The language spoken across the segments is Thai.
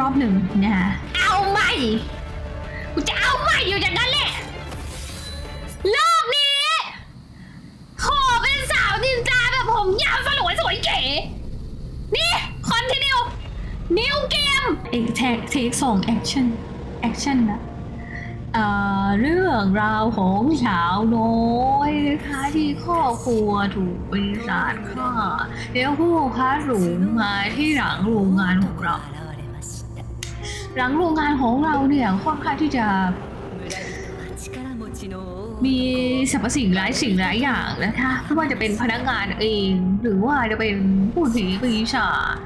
เอาใหม่อีกรอบหนึ่งนะคะเอาใหม่กูจะเอาใหม่อยู่อย่างนั้นแหละโลกนี้ขอเป็นสาวนินจาแบบผมยาวสลวยสวยเก๋นี่คอนทินิวนิวเกมเอกแท็กเทคสองแอคชั่นแอคชั่นนะเอ่อเรื่องราวของสาวน้อยนะคะที่ครอบครัวถูกปีศาจฆ่าแล้วพวกพาหลงมาที่หลังโรงงานของเรา หลังโรงงานของเราเนี่ยค่อนข้างที่จะมีสรรพสิ่งหลายสิ่งหลายอย่างนะคะไม่ว่าจะเป็นพนักงานเอง หรือว่าจะเป็นผู้ถีปีศาจ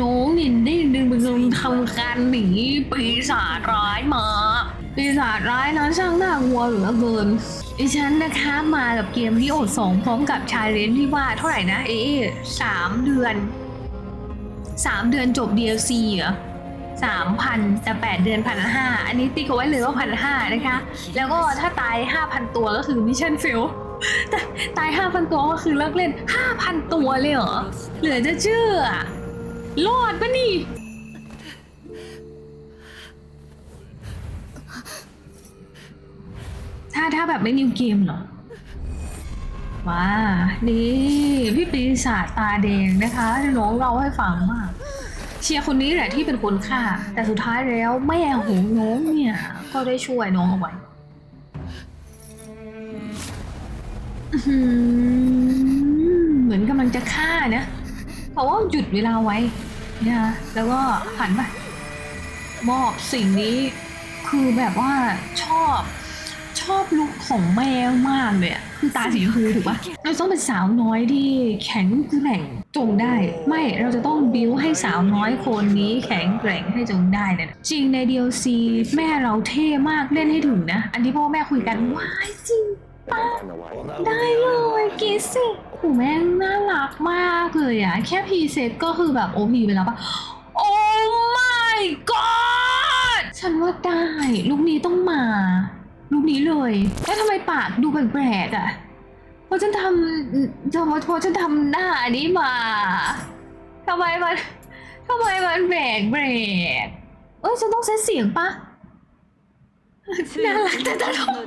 น้องนินได้ดึงมึงทำการหนีปีศาจร้ายมา ปีศาจร้ายนั้นช่างน่ากลัวเหลือเกินดิฉันนะคะมากับเกมที่อดสองพร้อมกับชายเลนที่ว่าเท่าไหร่นะเอ๊สามเดือนสามเดือนจบ DLC เหรอ สามพันแต่แปดเดือนพันห้าอันนี้ตีเขาไว้เลยว่าพันห้านะคะ แล้วก็ถ้าตาย 5,000 ตัวก็คือมิชชั่นเฟลแต่ตาย 5,000 ตัวก็คือเลิกเล่น 5,000 ตัวเลยเหรอ เหลือจะเชื่ออะรอดปะนี่ถ้าถ้าแบบไม่นิวเกมเหรอว้านี่พี่ปีศาจตาแดงนะคะน้องเราให้ฟังมาก เชียร์คนนี้แหละที่เป็นคนฆ่า แต่สุดท้ายแล้วแม่ของน้องเนี่ย ก็ได้ช่วยน้องเอาไว้เหมือนกำลังจะฆ่านะเพราะว่าหยุดเวลาไว้นะคะแล้วก็หันไปมอบสิ่งนี้คือแบบว่าชอบ อบลุคของแม่มากเลยอะคือตาสีชมพูถูกปะเราต้องเป็นสาวน้อยที่แข็งแกร่งจงได้ ไม่เราจะต้องบิวให้สาวน้อยคนนี้แข็งแกร่งให้จงได้เลยนะจริงใน DLC แม่เราเท่มากเล่นให้ถึงนะ อันที่พ่อแม่คุยกันว้ายจริงป้าได้เลยกิสสิโอ้แม่งน่ารักมากเลยอะแค่พีเซตก็คือแบบโอพีไปแล้วปะโอ้ my god ฉันว่าได้ ลูกนี้ต้องมา ลูกนี้เลย แล้วทำไมปากดูแปลกๆอะเพราะฉันทำทำไมเพราะฉันทำหน้าอันนี้มาทำไมมันทำไมมันแปลกแปลกเอ้ยฉันต้องเซตเสียงปะน่ารักแต่ตลก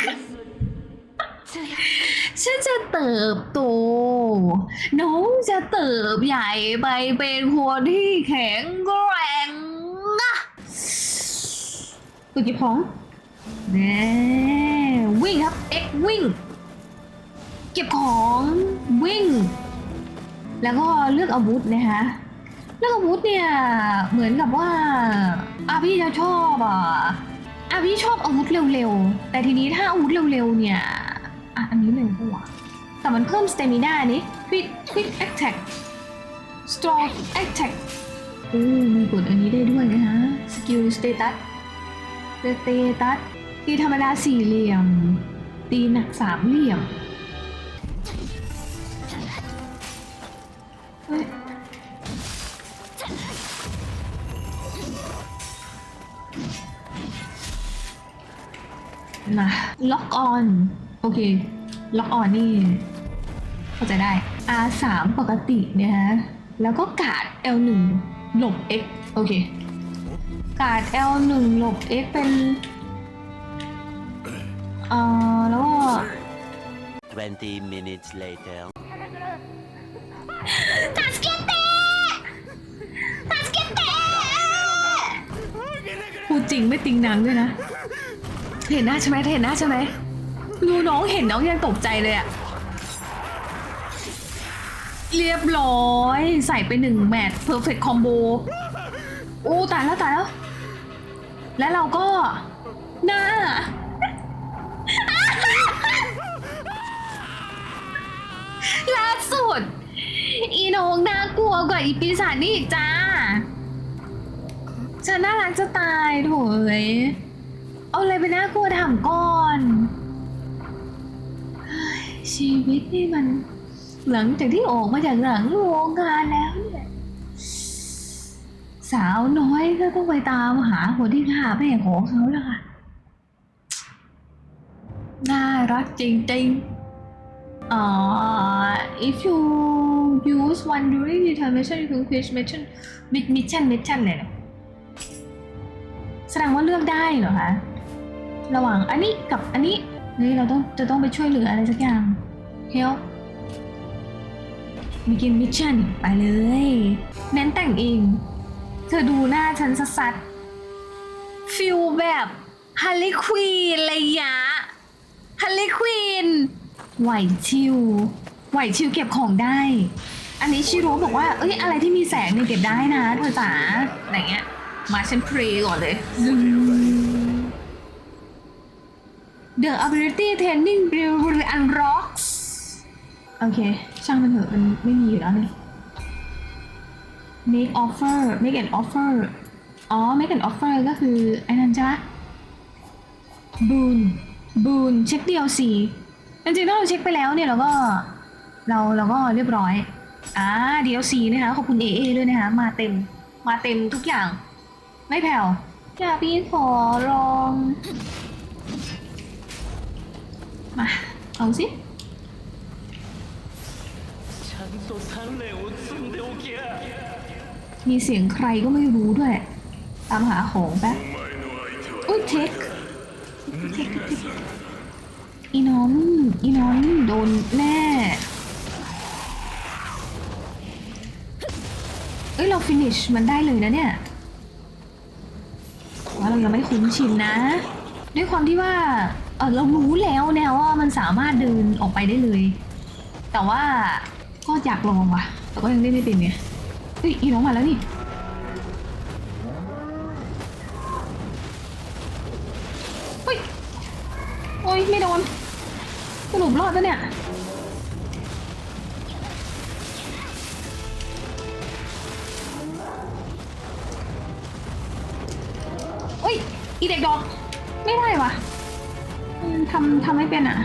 ฉันจะเติบโตน้องจะเติบใหญ่ไปเป็นคนที่แข็งแกร่งนะตัวกี่พอง แน่วิ่งครับเอ็กวิ่ง เก็บของวิ่ง แล้วก็เลือกอาวุธนะคะเลือกอาวุธเนี่ยเหมือนกับว่าอาพี่จะชอบอะอาพี่ชอบอาวุธเร็วๆ แต่ทีนี้ถ้าอาวุธเร็วๆเนี่ยอะอันนี้เร็วปะวแต่มันเพิ่มสเตมิน่านี่ quick quick attack strong attack อู้มีกดอันนี้ได้ด้วยนะฮะ skill status status ตีีธรรมดาสี่เหลี่ยม ตีหนักสามเหลี่ยมเฮ้ยมาล็อกออน โอเค ล็อกออนนี่เข้าใจได้ R3 ปกติเนี่ยฮะ แล้วก็กาด L1 หลบ X โอเค กาด L1 หลบ X เป็น เออแล้วก็20 minutes later พูดจริงไม่ติงนังด้วยนะ เห็นหน้าใช่ไหมเห็นหน้าใช่ไหมรูน้องเห็นน้องยังตกใจเลยอะเรียบร้อย ใส่ไปหนึ่งแมตช์เพอร์เฟคคอมโบอู้ตายแล้วตายแล้ว และเราก็หน้า กลัวกว่าอีปีศาจนี่อีกจ้า ฉันน่ารักจะตายโถยเอาอะไรไปน่ากลัวถามก่อนชีวิตนี่มัน หลังจากที่ออกมาจากหลังโรงงานแล้วเนี่ยสาวน้อยก็ต้องไปตามหาคนที่ฆ่าแม่ของเขาแล้วค่ะ น่ารักจริงๆ uh, if you use one during determination you can finish mission mid mission mission เลยนะแสดงว่าเลือกได้เหรอคะ ระหว่างอันนี้กับอันนี้เฮ้ยเราต้องจะต้องไปช่วยเหลืออะไรสักอย่าง help มีกินมิชชั่นไปเลย เน้นแต่งเอง เธอดูหน้าฉันสัดๆฟิลแบบฮัลลีควีนอะไรยะฮัลลีควีน ไหวชิว ไหวชิวเก็บของได้ อันนี้ชิร่บอกว่า เอ้ย อะไรที่มีแสงเนี่ยเก็บได้นะเธอจ๋าอะไรเงี้ย มาฉันเพลย์ก่อนเลย The ability training will unlocks โอเค ช่างมันเถอะมันไม่มีอยู่แล้วนี่ make offer make an offer อ๋อ make an offer ก็คือไอ้นั่นใช่ปะ boon boon เช็ค DLC จริงๆถ้าเราเช็คไปแล้วเนี่ยเราก็เราเราก็เรียบร้อยอ่า DLC นะคะขอบคุณเอ AA ด้วยนะคะมาเต็มมาเต็มทุกอย่าง ไม่แผ่วอยากพี่ขอรองมาเอาสิมีเสียงใครก็ไม่รู้ด้วย ตามหาของแป๊บอุ้ยเทคเทคค อีน้อง อีน้องโดนแน่เอ้ย เราฟินิชมันได้เลยนะเนี่ยว่าเรายังไม่คุ้นชินนะ ด้วยความที่ว่า เออเรารู้แล้วแนวว่ามันสามารถเดินออกไปได้เลย แต่ว่าก็อยากลองว่ะ แต่ก็ยังเล่นไม่เป็นไงเฮ้ย อีน้องมาแล้วนี่เฮ้ยโอ้ยไม่โดน สรุปรอดแล้วเนี่ยเฮ้ย อีเด็กดอก ไม่ได้วะทำทำไม่เป็นอะ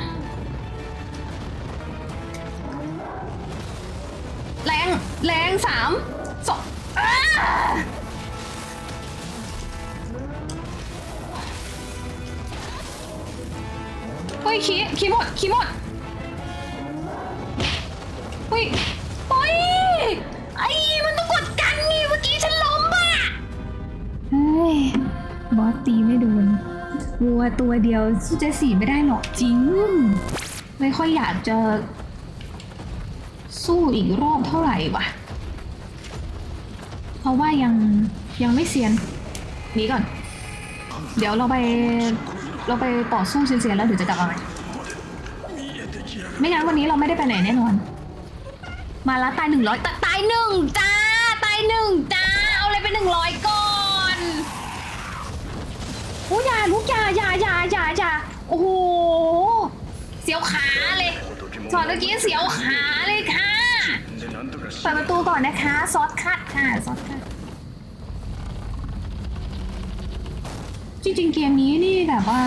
บอสตีไม่โดนวัวตัวเดียวสู้เจสี่ไม่ได้หรอกจริง ไม่ค่อยอยากจะสู้อีกรอบเท่าไหร่วะเพราะว่ายังยังไม่เซียนหนีก่อน เดี๋ยวเราไปเราไปต่อสู้เซียนๆแล้วเดี๋ยวจะกลับมาใหม่ไม่งั้นวันนี้เราไม่ได้ไปไหนแน่นอน มาละตายหนึ่งร้อยตายหนึ่งจ้า ตายหนึ่งจ้า เอาอะไรไปหนึ่งร้อยก อ้ยยาลูกยายายายายาโอ้โหเสียวขาเลยสอนเมื่อกี้เสียวขาเลยค่ะเปิดประตูก่อนนะคะซอสคัดค่ะซอสคัดจริงๆเกมนี้นี่แบบว่า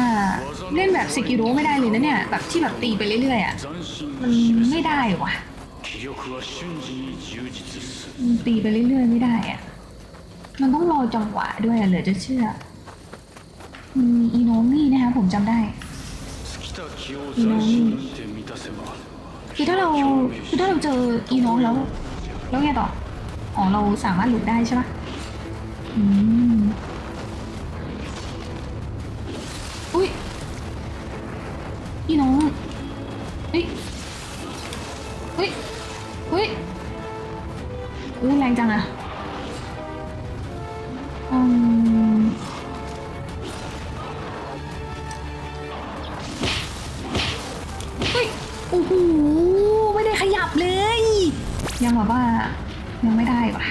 เล่นแบบสกิโรไม่ได้เลยนะเนี่ยแบบที่แบบตีไปเรื่อยๆอะมันไม่ได้ว่ะตีไปเรื่อยๆไม่ได้อะมันต้องรอจังหวะด้วยเหลือจะเชื่อ มีอีโนมี่นะคะผมจำได้อีโนมี่คือถ้าเราคือถ้าเราเจออีโนแล้วแล้วไงต่ออ๋อเราสามารถหลุดได้ใช่ปะอืม โอ้โหไม่ได้ขยับเลย ยังแบบว่ายังไม่ได้ว่ะ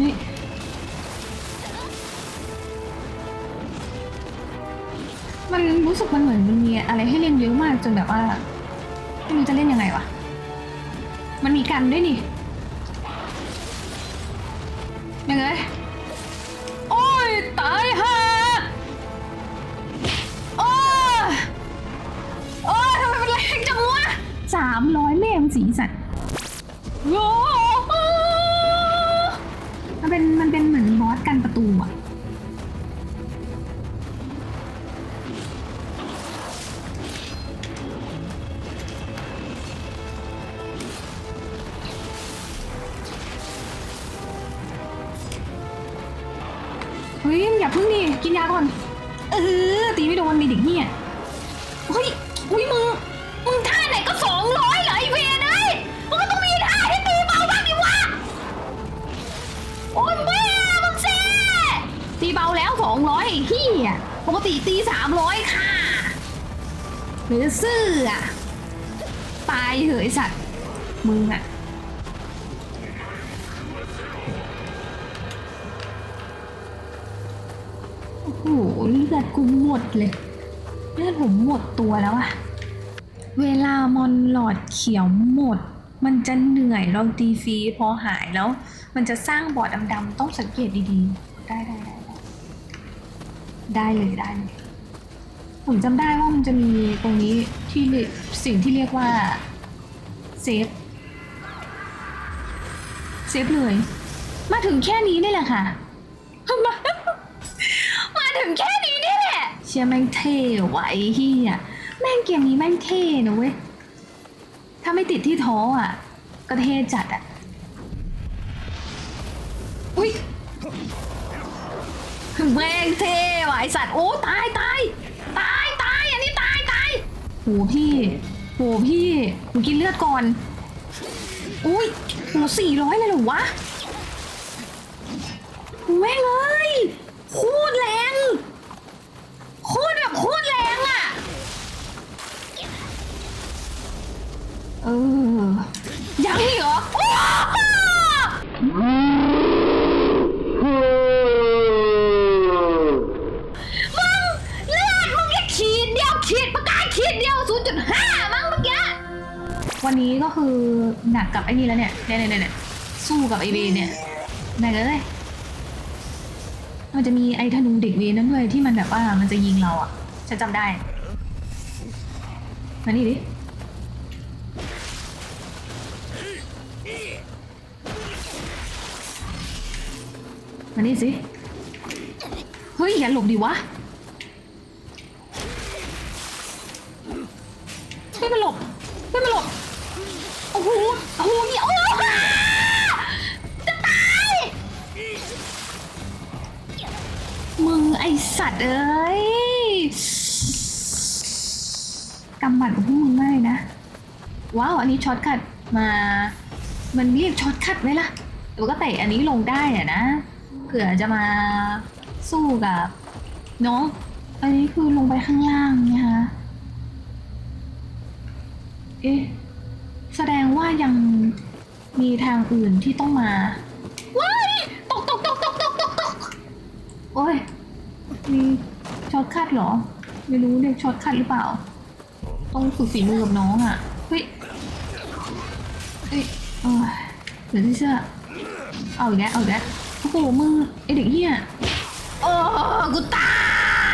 นี่มันรู้สึกมันเหมือนมันมีอะไรให้เล่นเยอะมากจนแบบว่าไม่รู้จะเล่นยังไงวะ มันมีกันด้วยนี่ โอ้โหเลือดกูหมดเลย เลือดผมหมดตัวแล้วอะเวลามอนหลอดเขียวหมด มันจะเหนื่อยเราตีฟรีพอหายแล้ว มันจะสร้างบอดดำๆต้องสังเกตดีๆ ได้ได้ได้ได้ได้เลยได้เลยผมจำได้ว่ามันจะมีตรงนี้ที่สิ่งที่เรียกว่าเซฟเซฟเลย มาถึงแค่นี้นี่แหละค่ะ มามาถึงแค่นี้นี่แหละ เชียแม่งเท่ไหวะไอ้เฮียแม่งเกมนี้แม่งเท่นะเว้ย ถ้าไม่ติดที่ท้ออะ ก็เท่จัดอะ อุ้ยแม่งเท่ว่ะไอสัตว์ โอ้ตายตายตายตายอันนี้ตายตายโหพี่โหพี่ผมกินเลือดก่อน อุ้ยโหสี่ร้อยเลยเหรอวะแม่งเลยโคตรแรง ออ ยังอีกเหรอมึงเลือดมึงแค่ขีดเดียวขีดประกาศขีดเดียว 0.5 มั้งเมื่อกี้วันนี้ก็คือหนักกับไอ้นี่แล้วเนี่ยเนี่ยเนี่ยเนี่ยสู้กับไอเวเนี่ยแม่งเลยมันจะมีไอ้ธนูเด็กเวนั้นด้วยที่มันแบบว่ามันจะยิงเราอะฉันจำได้มานี่ดิ มานี่สิ เฮ้ย อย่าหลบดิวะ ไม่มาหลบ ไม่มาหลบ โอ้โห โอ้โหนี่โอ้โหจะตาย มึงไอสัตว์เอ้ยกำหมัดของพวกมึงไมากเลยนะ ว้าว อันนี้ช็อตคัดมา มันเรียกช็อตคัดไหมล่ะ แต่ว่าก็เตะอันนี้ลงได้อะนะ เผื่อจะมาสู้กับน้องอันนี้คือลงไปข้างล่างเนี่ยฮะเอ๊ะแสดงว่ายังมีทางอื่นที่ต้องมาว้ายตกตกตกตกตกตกตกโอ้ยมีช็อตคัดเหรอ ไม่รู้เรียกช็อตคัดหรือเปล่า ต้องฝึกฝีมือกับน้องอะเฮ้ยเฮ้ยเอ้ยเหลือที่เชื่อเอาอีกแล้วเอาอีกแล้ว โอ้โหมึงไอเด็กเฮียโอ้กูตา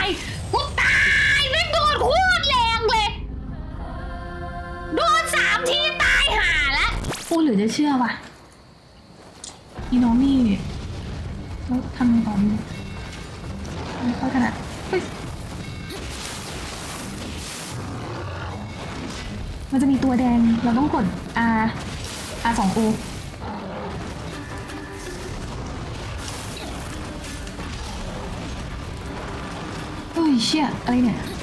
ยกูตายไม่โดนโคตรแรงเลยโดนสามทีตายห่าล้วพูดหรือจะเชื่อวะอีน้องนี่แล้วทำไงต่อดีไม่ค่อยถนัดมันจะมีตัวแดงเราต้องกด R R สอง O เฮ้ยเ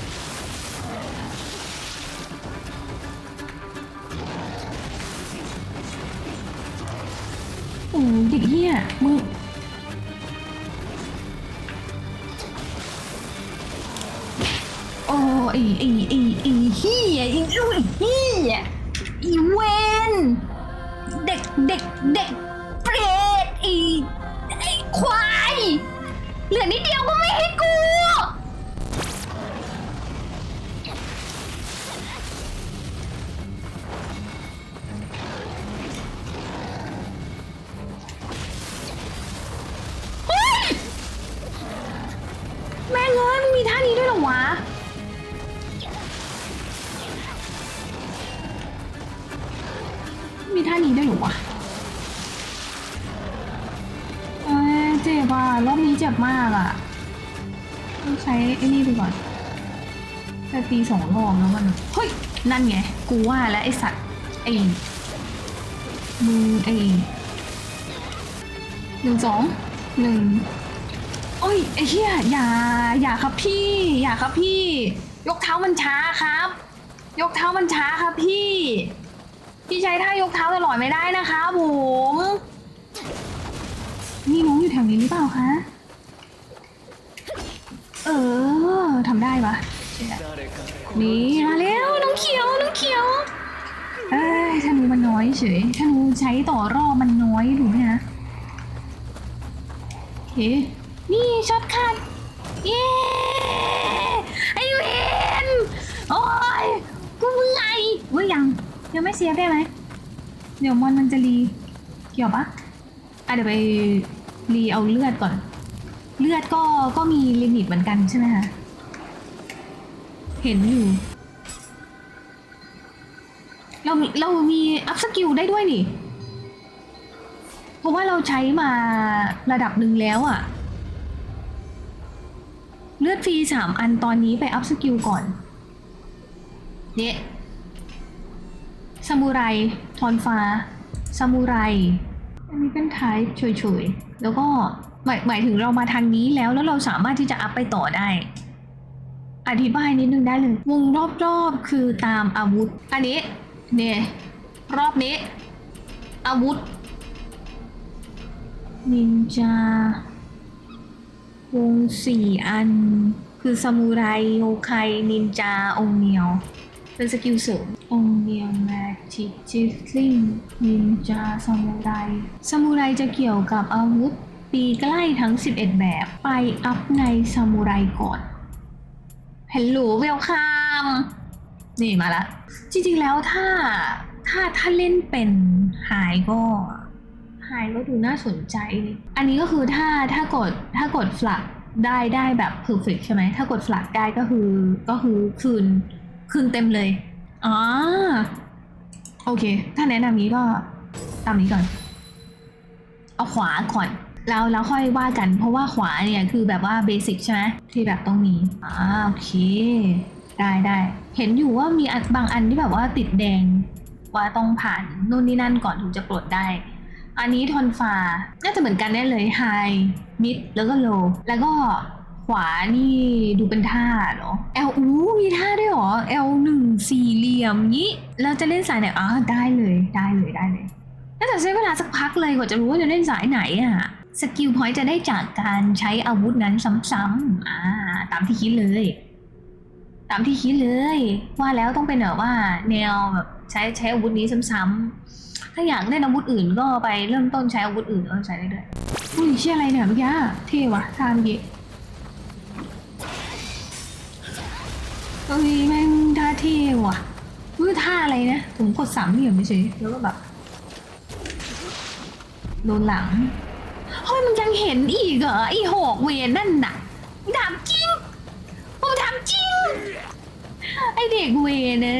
วะ มีท่านี้ด้วยหรอวะเอ้ยเจ็บอะรอบนี้เจ็บมากอะ ต้องใช้ไอ้นี่ดูก่อนแต่ตีสองรอบแล้วมัน เฮ้ย นั่นไง กูว่าแล้วไอสัตว์ไอมึงไอหนึ่งสองหนึ่ง อ้ยไอ้เหี้ยอย่าอย่าครับพี่ อย่าครับพี่ ยกเท้ามันช้าครับ ยกเท้ามันช้าครับพี่ พี่ใช้ท่ายกเท้าตลอดไม่ได้นะคะผมนี่น้องอยู่แถวนี้หรือเปล่าคะเออทำได้ปะนี่มาแล้วน้องเขียวน้องเขียวเอ้ยธนูมันน้อยเฉยธนูใช้ต่อรอบมันน้อยถูกไหมฮะโอเค นี่ช็อตคัดเย้ไอเวนโอ้ยกูเมื่อยเว้ยยังยังไม่เสียได้ไหมเดี๋ยวมอนมันจะรีเกี่ยวปะอะเดี๋ยวไปรีเอาเลือดก่อน เลือดก็ก็มีลิมิตเหมือนกันใช่ไหมคะเห็นอยู่เราเรามีอัพสกิลได้ด้วยนี่ เพราะว่าเราใช้มาระดับหนึ่งแล้วอะ เลือดฟรีสามอันตอนนี้ไปอัพสกิลก่อน เนี่ยซามูไรทอนฟ้าซามูไร อันนี้เป็นท้ายเฉยๆ แล้วก็หมายหมายถึงเรามาทางนี้แล้วแล้วเราสามารถที่จะอัพไปต่อได้ อธิบายนิดนึงได้เลยวงรอบๆคือตามอาวุธ อันนี้เนี่ยรอบนี้ อาวุธนินจา วงสี่อัน คือซามูไรโฮไคนินจา องเนียว เป็นสกิลเสริม องเนียวแมจิจิฟลิงนินจาซามูไรซามูไรจะเกี่ยวกับอาวุธตีใกล้ทั้ง 11 แบบ ไปอัพในซามูไรก่อนฮัลโหลเวลคัมนี่มาละ จริงๆแล้วถ้าถ้าถ้าเล่นเป็นไฮก็ ไฮก็ดูน่าสนใจ อันนี้ก็คือถ้าถ้ากดถ้ากดฟลักได้ได้แบบเพอร์เฟกใช่ไหม ถ้ากดฟลักได้ก็คือก็คือคืนคืนเต็มเลยอ๋อโอเค ถ้าแนะนำนี้ก็ตามนี้ก่อน เอาขวาก่อนแล้วแล้วค่อยว่ากัน เพราะว่าขวาเนี่ยคือแบบว่าเบสิกใช่ไหมที่แบบต้องมีอ่าโอเค ได้ได้ เห็นอยู่ว่ามีบางอันที่แบบว่าติดแดงว่าต้องผ่านนู่นนี่นั่นก่อนถึงจะปลดได้ อันนี้ทอนฟ้าน่าจะเหมือนกันได้เลยไฮมิดแล้วก็โลแล้วก็ขวานี่ดูเป็นท่าเหรอ L อู้มีท่าด้วยเหรอ L หนึ่งสี่เหลี่ยมนี้เราจะเล่นสายไหนอ๋อได้เลยได้เลยได้เลยน่าจะใช้เวลาสักพักเลยกว่าจะรู้ว่าจะเล่นสายไหนอะสกิลพอยต์จะได้จากการใช้อาวุธนั้นซ้ำๆอ่าตามที่คิดเลย ตามที่คิดเลย ว่าแล้วต้องเป็นแบบว่าแนวแบบใช้ใช้อาวุธนี้ซ้ำๆ ถ้าอยากเล่นอาวุธอื่นก็ไปเริ่มต้นใช้อาวุธอื่นเออใช้ได้ด้วยอุ้ยเชื่ออะไรเนี่ยเมื่อกี้เท่วะท่าเมื่อกี้เฮ้ยแม่งท่าเท่ว่ะอุ้ยท่าอะไรนะผมกดสามเหลี่ยมเฉยๆแล้วก็แบบโดนหลังเฮ้ยมันยังเห็นอีกเหรอไอ้หอกเวนนั่นน่ะถามจริงผมถามจริงไอเด็กเวนนะ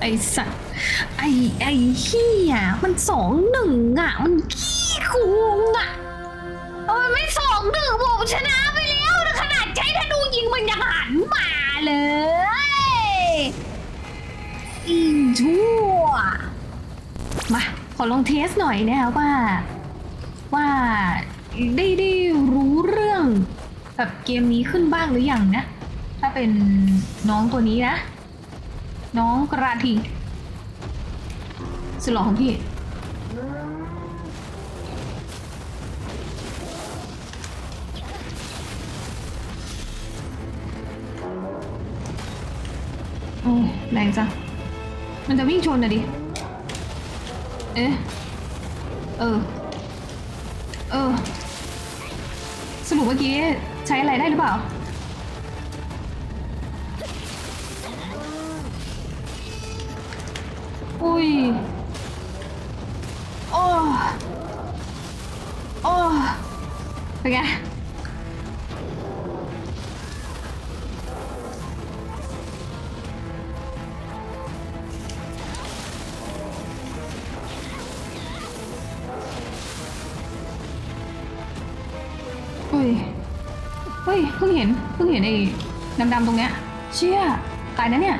ไอสัตว์ไอไอเฮียมันสองหนึ่งอะ มันขี้โกงอะทำไมไม่สองหนึ่งผมชนะไปแล้วนะขนาดใช้ธนูยิงมันยังหันมาเลยอีชั่วมาขอลองเทสหน่อยนะครับว่า ว่าได้ได้รู้เรื่องแบบเกมนี้ขึ้นบ้างหรือยังนะ ถ้าเป็นน้องตัวนี้นะ น้องกระทิงสุดหล่อของพี่ โอ้แรงจัง มันจะวิ่งชนอะดิ เอ๊ะ เออ เออ สรุปเมื่อกี้ใช้อะไรได้หรือเปล่า อุ้ยโอ้โอ้เป็นไงเฮ้ย เฮ้ย เพิ่งเห็น เพิ่งเห็นไอ้ดำๆตรงเนี้ย เชี่ยตายนะเนี่ย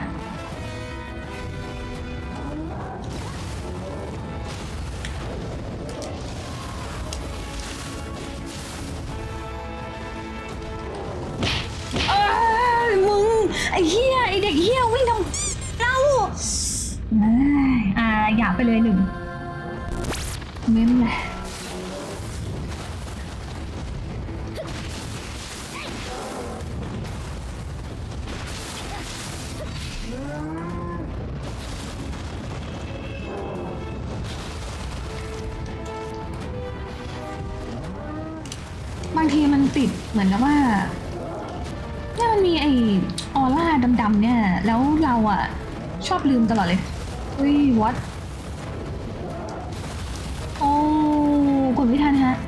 ไปเลยหนึ่งเม้มเละ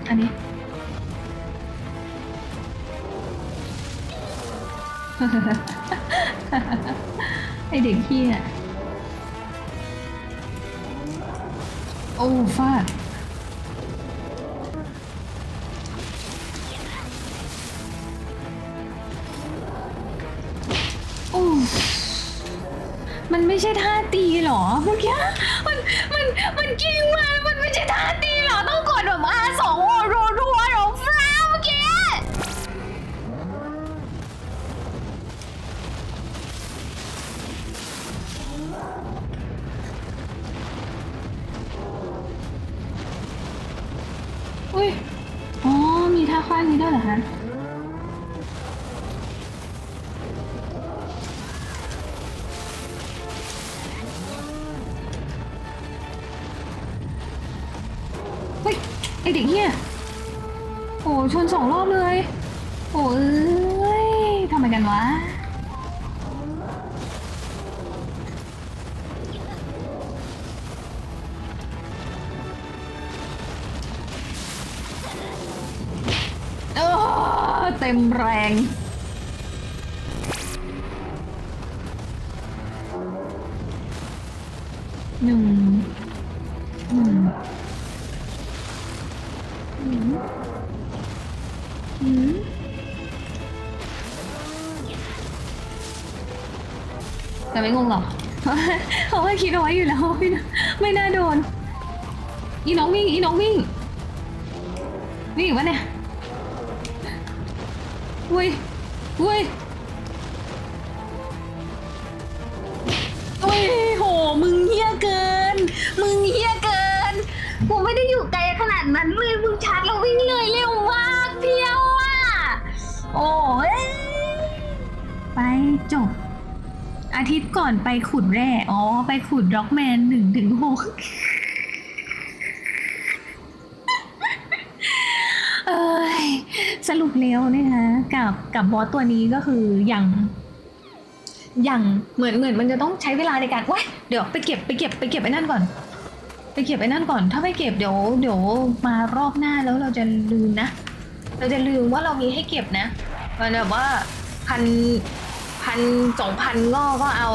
อันนี้ ไอเด็กเฮียโอ้ฟาดโอ้มันไม่ใช่ท่าตีหรอเมื่อกี้มัน มัน มันกิ้งมา อุ้ย อ๋อ มีท่าคว้างนี้ด้วยเหรอคะ เฮ้ย ไอเด็กเนี่ย โอ้ชนสองรอบ ต็มแรง หนึ่งหนึ่งหืมหืมแต่ไม่งงหรอกเพราะว่าคิดเอาไว้อยู่แล้วไม่น่าไม่น่าโดน อีน้องวิ่ง อีน้องวิ่ง วิ่งวะเนี่ย อุ้ยอุ้ยอุ้ยโห มึงเฮี้ยเกิน มึงเฮี้ยเกิน กูไม่ได้อยู่ไกลขนาดนั้นเลย มึงชาร์จแล้ววิ่งเลยเร็วมากเพียวอะ โอ้ย ไปจบ อาทิตย์ก่อนไปขุดแร่ อ๋อ ไปขุดร็อกแมนหนึ่งถึงหก สรุปแล้วนะคะกับกับบอสตัวนี้ก็คืออย่างอย่างเหมือนเหมือนมันจะต้องใช้เวลาในการว้ายเดี๋ยวไปเก็บไปเก็บไปเก็บไอ้นั่นก่อน ไปเก็บไอ้นั่นก่อน ถ้าไม่เก็บเดี๋ยวเดี๋ยวมารอบหน้าแล้วเราจะลืมนะ เราจะลืมว่าเรามีให้เก็บนะมันแบบว่าพันพันสองพันก็ก็เอา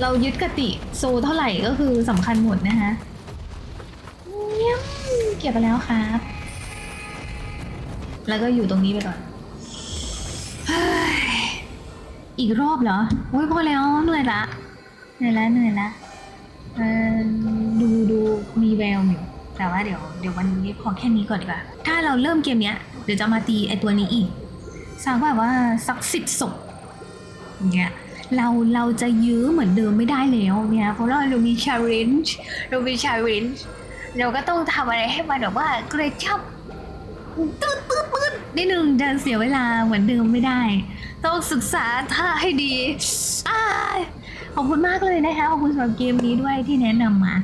เรายึดกติโซเท่าไหร่ก็คือสำคัญหมดนะคะเยี่ยเก็บไปแล้วครับ แล้วก็อยู่ตรงนี้ไปก่อนเฮ้ยอีกรอบเหรอ โอ้ยพอแล้วเหนื่อยละ เหนื่อยละเหนื่อยละดูดูมีแววอยู่ แต่ว่าเดี๋ยวเดี๋ยววันนี้พอแค่นี้ก่อนดีกว่า ถ้าเราเริ่มเกมเนี้ย เดี๋ยวจะมาตีไอตัวนี้อีกสักแบบว่าสักสิบศพเนี่ยเราเราจะยื้อเหมือนเดิมไม่ได้แล้วเนี่ยเพราะเราเรามี challenge เรามี challenge เราก็ต้องทำอะไรให้มันแบบว่ากระชับ ตืดตืดตืดนิดนึงจะเสียเวลาเหมือนเดิมไม่ได้ ต้องศึกษาท่าให้ดีอาขอบคุณมากเลยนะคะขอบคุณสำหรับเกมนี้ด้วยที่แนะนำมา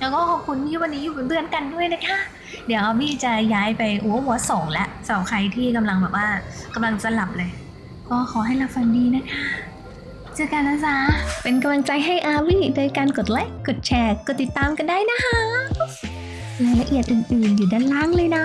แล้วก็ขอบคุณที่วันนี้อยู่เป็นเพื่อนกันด้วยนะคะ เดี๋ยวพี่จะย้ายไปโอ้วอสองแล้วสำหรับใครที่กำลังแบบว่ากำลังจะหลับเลย ก็ขอให้หลับฝันดีนะคะ เจอกันนะจ๊ะเป็นกำลังใจให้อาวิโดยการกดไลค์ กดแชร์ กดติดตามกันได้นะคะ รายละเอียดอื่นๆอยู่ด้านล่างเลยนะ